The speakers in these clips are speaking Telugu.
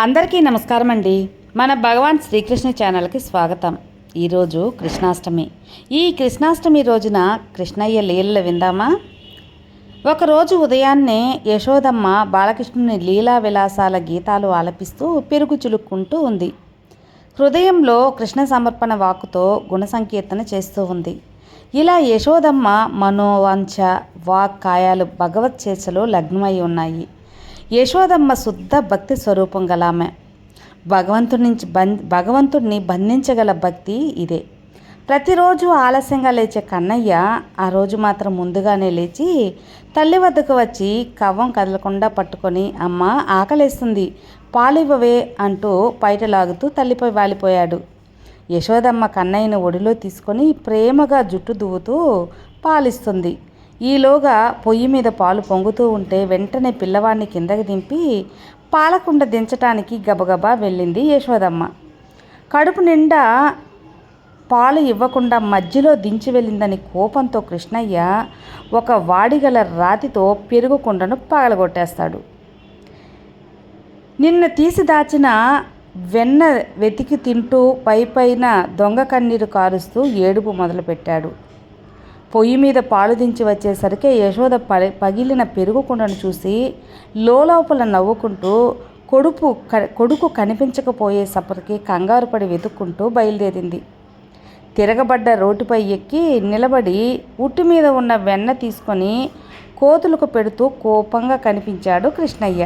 అందరికీ నమస్కారం అండి మన భగవాన్ శ్రీకృష్ణ ఛానల్కి స్వాగతం. ఈరోజు కృష్ణాష్టమి. ఈ కృష్ణాష్టమి రోజున కృష్ణయ్య లీలలు విందామా? ఒకరోజు ఉదయాన్నే యశోదమ్మ బాలకృష్ణుని లీలా విలాసాల గీతాలు ఆలపిస్తూ పెరుగు చులుక్కుంటూ ఉంది. హృదయంలో కృష్ణ సమర్పణ వాక్కుతో గుణ సంకీర్తన చేస్తూ ఉంది. ఇలా యశోదమ్మ మనోవాంఛ వాక్ కాయాలు భగవత్ చేర్చలో లగ్నమై ఉన్నాయి. యశోదమ్మ శుద్ధ భక్తి స్వరూపం గల ఆమె భగవంతుడి నుంచి బం భగవంతుడిని బంధించగల భక్తి ఇదే. ప్రతిరోజు ఆలస్యంగా లేచే కన్నయ్య ఆ రోజు మాత్రం ముందుగానే లేచి తల్లి వద్దకు వచ్చి కవ్వం కదలకుండా పట్టుకొని అమ్మ ఆకలేస్తుంది పాలివ్వవే అంటూ పైట లాగుతూ తల్లిపై వాలిపోయాడు. యశోదమ్మ కన్నయ్యను ఒడిలో తీసుకొని ప్రేమగా జుట్టు దువ్వుతూ పాలిస్తుంది. ఈలోగా పొయ్యి మీద పాలు పొంగుతూ ఉంటే వెంటనే పిల్లవాడిని కిందకి దింపి పాలకుండ దించటానికి గబగబా వెళ్ళింది యశోదమ్మ. కడుపు నిండా పాలు ఇవ్వకుండా మధ్యలో దించి వెళ్ళిందని కోపంతో కృష్ణయ్య ఒక వాడిగల రాతితో పెరుగు కుండను పగలగొట్టేస్తాడు. నిన్న తీసి దాచిన వెన్న వెతికి తింటూ పై పైన దొంగ కన్నీరు కారుస్తూ ఏడుపు మొదలుపెట్టాడు. పొయ్యి మీద పాలు దించి వచ్చేసరికి యశోద ప పగిలిన పెరుగు కుండను చూసి లోపల నవ్వుకుంటూ కొడుకు క కొడుకు కనిపించకపోయేసప్పటికి కంగారు పడి వెతుక్కుంటూ బయలుదేరింది. తిరగబడ్డ రోడ్డుపై ఎక్కి నిలబడి ఉట్టు మీద ఉన్న వెన్న తీసుకొని కోతులకు పెడుతూ కోపంగా కనిపించాడు కృష్ణయ్య.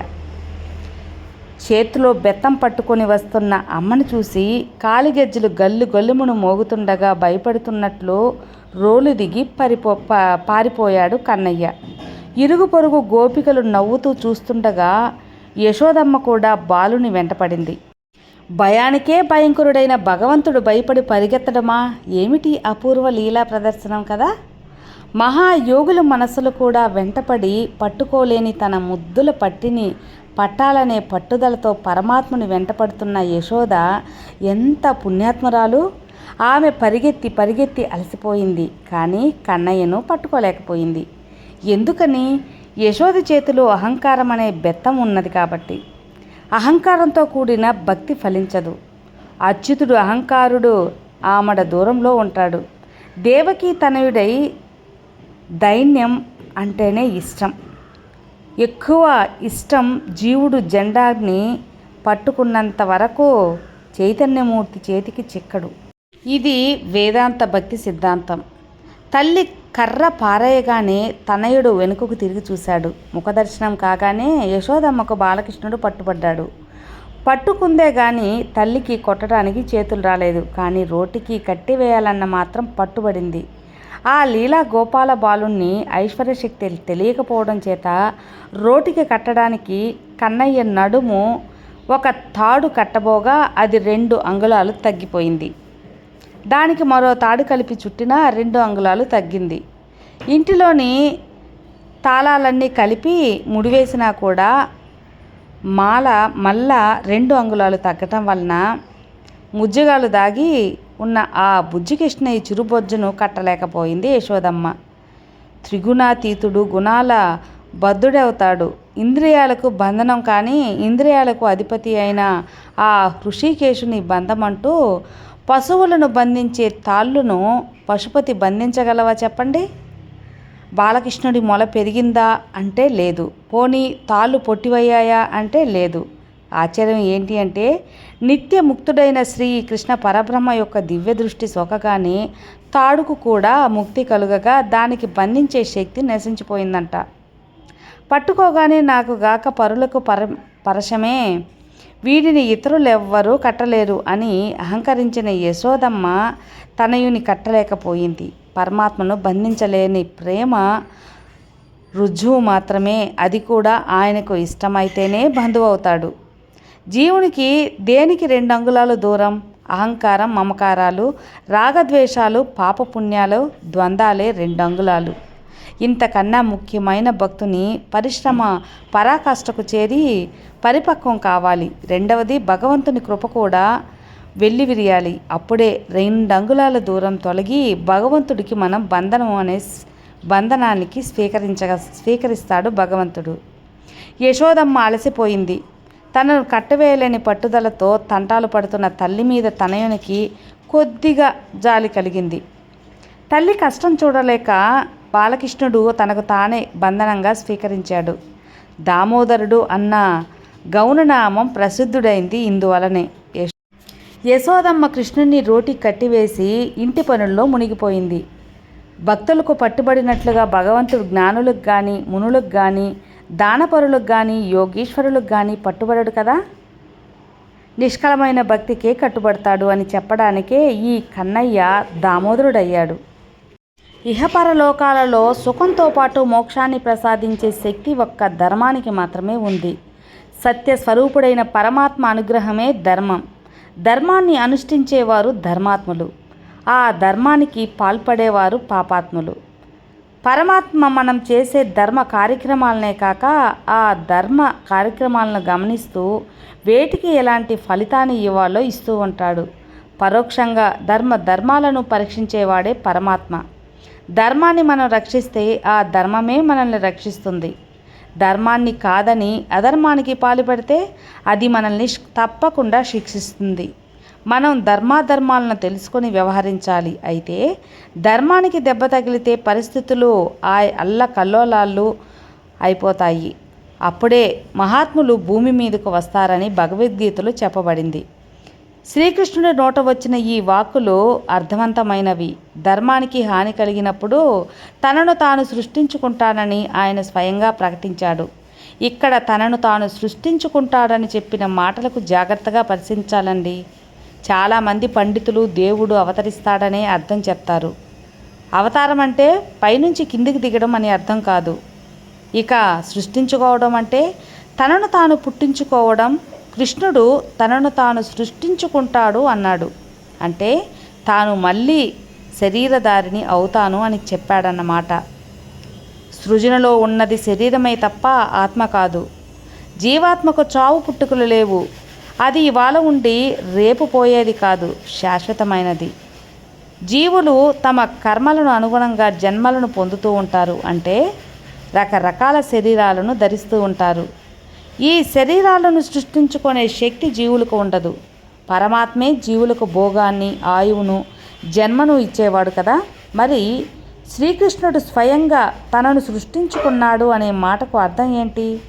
చేతిలో బెత్తం పట్టుకొని వస్తున్న అమ్మను చూసి కాలిగెజ్జలు గల్లు గల్లుమును మోగుతుండగా భయపడుతున్నట్లు రోలు దిగి పరిపో పారిపోయాడు కన్నయ్య. ఇరుగు పొరుగు గోపికలు నవ్వుతూ చూస్తుండగా యశోదమ్మ కూడా బాలుని వెంటపడింది భయానికే భయంకరుడైన భగవంతుడు భయపడి పరిగెత్తడమా? ఏమిటి అపూర్వ లీలా ప్రదర్శనం కదా? మహాయోగుల మనసులు కూడా వెంటపడి పట్టుకోలేని తన ముద్దుల పట్టిని పట్టాలనే పట్టుదలతో పరమాత్ముని వెంటపడుతున్న యశోద ఎంత పుణ్యాత్మరాలు? ఆమె పరిగెత్తి పరిగెత్తి అలసిపోయింది కానీ కన్నయ్యను పట్టుకోలేకపోయింది. ఎందుకని? యశోద చేతిలో అహంకారం అనే బెత్తం ఉన్నది కాబట్టి. అహంకారంతో కూడిన భక్తి ఫలించదు. అచ్యుతుడు అహంకారుడు ఆమడ దూరంలో ఉంటాడు. దేవకి తనయుడై దైన్యం అంటేనే ఇష్టం. ఎక్కువ ఇష్టం జీవుడు జెండాని పట్టుకున్నంత వరకు చైతన్యమూర్తి చేతికి చిక్కడు. ఇది వేదాంత భక్తి సిద్ధాంతం. తల్లి కర్ర పారేయగానే తనయుడు వెనుకకు తిరిగి చూశాడు. ముఖదర్శనం కాగానే యశోదమ్మకు బాలకృష్ణుడు పట్టుబడ్డాడు. పట్టుకుందే గాని తల్లికి కొట్టడానికి చేతులు రాలేదు. కానీ రోటికి కట్టివేయాలన్న మాత్రం పట్టుబడింది. ఆ లీలా గోపాల బాలుణ్ణి ఐశ్వర్యశక్తి తెలియకపోవడం చేత రోటికి కట్టడానికి కన్నయ్య నడుము ఒక తాడు కట్టబోగా అది రెండు అంగుళాలు తగ్గిపోయింది. దానికి మరో తాడు కలిపి చుట్టినా రెండు అంగుళాలు తగ్గింది. ఇంటిలోని తాళాలన్నీ కలిపి ముడివేసినా కూడా మాల మళ్ళా రెండు అంగుళాలు తగ్గటం వలన ముజ్జగాలు దాగి ఉన్న ఆ బుజ్జికృష్ణయ్య చిరుబొజ్జును కట్టలేకపోయింది యశోదమ్మ. త్రిగుణాతీతుడు గుణాల బద్ధుడవుతాడు ఇంద్రియాలకు బంధనం కానీ ఇంద్రియాలకు అధిపతి అయిన ఆ హృషికేశుని బంధమంటూ పశువులను బంధించే తాళ్ళును పశుపతి బంధించగలవా చెప్పండి? బాలకృష్ణుడి మొల పెరిగిందా అంటే లేదు. పోనీ తాళ్ళు పొట్టివయ్యాయా అంటే లేదు. ఆశ్చర్యం ఏంటి అంటే నిత్య ముక్తుడైన శ్రీ కృష్ణ పరబ్రహ్మ యొక్క దివ్య దృష్టి సోకగానే తాడుకు కూడా ముక్తి కలుగగా దానికి బంధించే శక్తి నశించిపోయిందంట. పట్టుకోగానే నాకు గాక పరులకు పర పరశమే వీడిని ఇతరులెవ్వరూ కట్టలేరు అని అహంకరించిన యశోదమ్మ తనయుని కట్టలేకపోయింది. పరమాత్మను బంధించలేని ప్రేమ రుజువు మాత్రమే. అది కూడా ఆయనకు ఇష్టమైతేనే బంధువవుతాడు. జీవునికి దేనికి రెండు అంగుళాలు దూరం? అహంకారం మమకారాలు రాగద్వేషాలు పాపపుణ్యాలు ద్వంద్వాలే రెండు అంగుళాలు ఇంతకన్నా ముఖ్యమైన భక్తుని పరిశ్రమ పరాకాష్ఠకు చేరి పరిపక్వం కావాలి. రెండవది భగవంతుని కృప కూడా వెళ్ళి విరియాలి. అప్పుడే రెండు అంగుళాల దూరం తొలగి భగవంతుడికి మనం బంధనం అనే బంధనానికి స్వీకరించగా స్వీకరిస్తాడు భగవంతుడు. యశోదమ్మ అలసిపోయింది. తనను కట్టవేయలేని పట్టుదలతో తంటాలు పడుతున్న తల్లి మీద తనయునికి కొద్దిగా జాలి కలిగింది. తల్లి కష్టం చూడలేక బాలకృష్ణుడు తనకు తానే బంధనంగా స్వీకరించాడు. దామోదరుడు అన్న గౌననామం ప్రసిద్ధుడైంది ఇందువలనే. యశోదమ్మ కృష్ణుని రోటి కట్టివేసి ఇంటి పనుల్లో మునిగిపోయింది. భక్తులకు పట్టుబడినట్లుగా భగవంతుడు జ్ఞానులకు కానీ మునులకు కానీ దానపరులకు కానీ యోగీశ్వరులకు కానీ పట్టుబడడు కదా? నిష్కలమైన భక్తికే కట్టుబడతాడు అని చెప్పడానికే ఈ కన్నయ్య దామోదరుడయ్యాడు. ఇహపరలోకాలలో సుఖంతో పాటు మోక్షాన్ని ప్రసాదించే శక్తి ఒక్క ధర్మానికి మాత్రమే ఉంది. సత్య స్వరూపుడైన పరమాత్మ అనుగ్రహమే ధర్మం. ధర్మాన్ని అనుష్ఠించేవారు ధర్మాత్ములు. ఆ ధర్మానికి పాల్పడేవారు పాపాత్ములు. పరమాత్మ మనం చేసే ధర్మ కార్యక్రమాలనే కాక ఆ ధర్మ కార్యక్రమాలను గమనిస్తూ వేటికి ఎలాంటి ఫలితాన్ని ఇవ్వాలో ఇస్తూ ఉంటాడు. పరోక్షంగా ధర్మ ధర్మాలను పరీక్షించేవాడే పరమాత్మ. ధర్మాన్ని మనం రక్షిస్తే ఆ ధర్మమే మనల్ని రక్షిస్తుంది. ధర్మాన్ని కాదని అధర్మానికి పాల్పడితే అది మనల్ని తప్పకుండా శిక్షిస్తుంది. మనం ధర్మాధర్మాలను తెలుసుకొని వ్యవహరించాలి. అయితే ధర్మానికి దెబ్బ తగిలితే పరిస్థితులు ఆ అల్ల కల్లోలాలు అయిపోతాయి. అప్పుడే మహాత్ములు భూమి మీదకు వస్తారని భగవద్గీతలో చెప్పబడింది. శ్రీకృష్ణుడి నోట వచ్చిన ఈ వాక్కులు అర్థవంతమైనవి. ధర్మానికి హాని కలిగినప్పుడు తనను తాను సృష్టించుకుంటానని ఆయన స్వయంగా ప్రకటించాడు. ఇక్కడ తనను తాను సృష్టించుకుంటాడని చెప్పిన మాటలకు జాగ్రత్తగా పరిశీలించాలండి. చాలామంది పండితులు దేవుడు అవతరిస్తాడనే అర్థం చెప్తారు. అవతారం అంటే పైనుంచి కిందికి దిగడం అని అర్థం కాదు. ఇక సృష్టించుకోవడం అంటే తనను తాను పుట్టించుకోవడం కృష్ణుడు తనను తాను సృష్టించుకుంటాడు అన్నాడు. అంటే తాను మళ్ళీ శరీరధారిని అవుతాను అని చెప్పాడన్నమాట. సృజనలో ఉన్నది శరీరమే తప్ప ఆత్మ కాదు. జీవాత్మకు చావు పుట్టుకలు లేవు. అది ఇవాళ ఉండి రేపు పోయేది కాదు శాశ్వతమైనది. జీవులు తమ కర్మలను అనుగుణంగా జన్మలను పొందుతూ ఉంటారు. అంటే రకరకాల శరీరాలను ధరిస్తూ ఉంటారు. ఈ శరీరాలను సృష్టించుకునే శక్తి జీవులకు ఉండదు. పరమాత్మే జీవులకు భోగాన్ని ఆయువును జన్మను ఇచ్చేవాడు కదా. మరి శ్రీకృష్ణుడు స్వయంగా తనను సృష్టించుకున్నాడు అనే మాటకు అర్థం ఏంటి?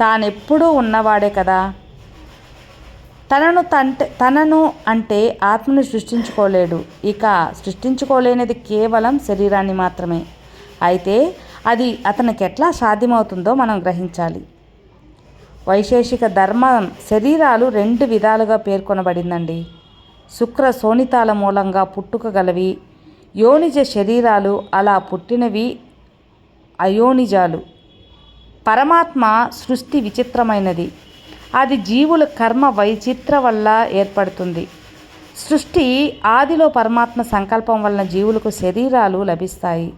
తానెప్పుడూ ఉన్నవాడే కదా. తనను తంటే తనను అంటే ఆత్మను సృష్టించుకోలేడు. ఇక సృష్టించుకోలేనిది కేవలం శరీరాన్ని మాత్రమే. అయితే అది అతనికి ఎట్లా సాధ్యమవుతుందో మనం గ్రహించాలి. వైశేషిక ధర్మం శరీరాలు రెండు విధాలుగా పేర్కొనబడిందండి. శుక్ర శోణితాల మూలంగా పుట్టుకగలవి యోనిజ శరీరాలు అలా పుట్టినవి అయోనిజాలు. పరమాత్మ సృష్టి విచిత్రమైనది. అది జీవుల కర్మ వైచిత్ర వల్ల ఏర్పడుతుంది. సృష్టి ఆదిలో పరమాత్మ సంకల్పం వలన జీవులకు శరీరాలు లభిస్తాయి.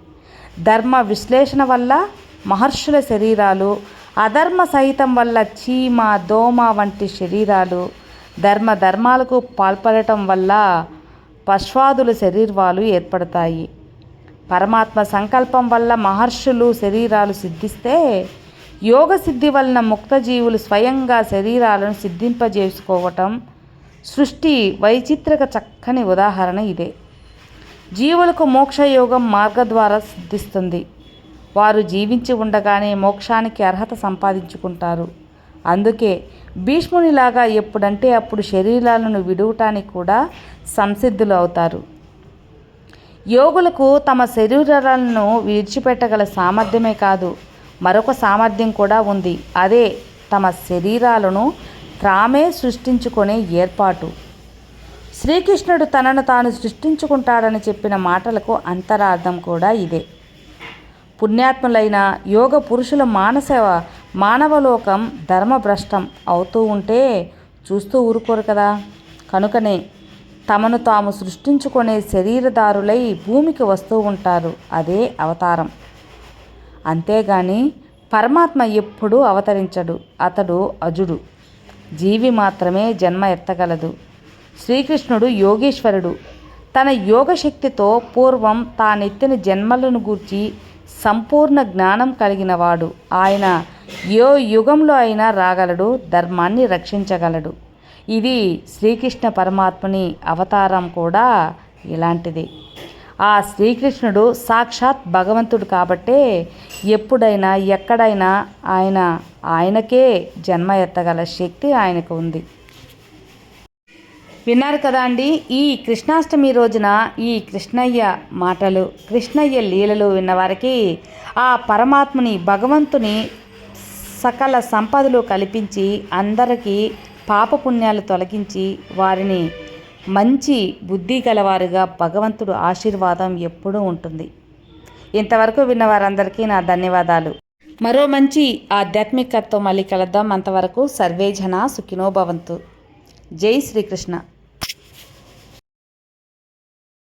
ధర్మ విశ్లేషణ వల్ల మహర్షుల శరీరాలు అధర్మ సహితం వల్ల చీమ దోమ వంటి శరీరాలు ధర్మ ధర్మాలకు పాల్పడటం వల్ల పశ్వాదులు శరీరాలు ఏర్పడతాయి. పరమాత్మ సంకల్పం వల్ల మహర్షులు శరీరాలు సిద్ధిస్తే యోగ సిద్ధి వలన ముక్తజీవులు స్వయంగా శరీరాలను సిద్ధింపజేసుకోవటం సృష్టి వైచిత్రక చక్కని ఉదాహరణ ఇదే. జీవులకు మోక్షయోగం మార్గ ద్వారా సిద్ధిస్తుంది. వారు జీవించి ఉండగానే మోక్షానికి అర్హత సంపాదించుకుంటారు. అందుకే భీష్మునిలాగా ఎప్పుడంటే అప్పుడు శరీరాలను విడువటానికి కూడా సంసిద్ధులు అవుతారు. యోగులకు తమ శరీరాలను విడిచిపెట్టగల సామర్థ్యమే కాదు మరొక సామర్థ్యం కూడా ఉంది. అదే తమ శరీరాలను తామే సృష్టించుకునే ఏర్పాటు. శ్రీకృష్ణుడు తనను తాను సృష్టించుకుంటాడని చెప్పిన మాటలకు అంతరార్థం కూడా ఇదే. పుణ్యాత్ములైన యోగ పురుషుల మానసేవ మానవలోకం ధర్మభ్రష్టం అవుతూ ఉంటే చూస్తూ ఊరుకోరు కదా. కనుకనే తమను తాము సృష్టించుకునే శరీరదారులై భూమికి వస్తూ ఉంటారు అదే అవతారం. అంతేగాని పరమాత్మ ఎప్పుడూ అవతరించడు అతడు అజుడు. జీవి మాత్రమే జన్మ ఎత్తగలదు. శ్రీకృష్ణుడు యోగేశ్వరుడు. తన యోగశక్తితో పూర్వం తానెత్తిన జన్మలను గూర్చి సంపూర్ణ జ్ఞానం కలిగినవాడు ఆయన ఏ యుగంలో అయినా రాగలడు ధర్మాన్ని రక్షించగలడు. ఇది శ్రీకృష్ణ పరమాత్మని అవతారం కూడా ఇలాంటిది. ఆ శ్రీకృష్ణుడు సాక్షాత్ భగవంతుడు కాబట్టే ఎప్పుడైనా ఎక్కడైనా ఆయన ఆయనకే జన్మ ఎత్తగల శక్తి ఆయనకు ఉంది. విన్నారు కదా అండి ఈ కృష్ణాష్టమి రోజున ఈ కృష్ణయ్య మాటలు కృష్ణయ్య లీలలు విన్నవారికి ఆ పరమాత్ముని భగవంతుని సకల సంపదలు కల్పించి అందరికీ పాపపుణ్యాలు తొలగించి వారిని మంచి బుద్ధి గలవారుగా భగవంతుడు ఆశీర్వాదం ఎప్పుడూ ఉంటుంది. ఇంతవరకు విన్న వారందరికీ నా ధన్యవాదాలు. మరో మంచి ఆధ్యాత్మికతతో మళ్ళీ కలుద్దాం. అంతవరకు సర్వేజన సుఖినోభవంతు జై శ్రీకృష్ణ.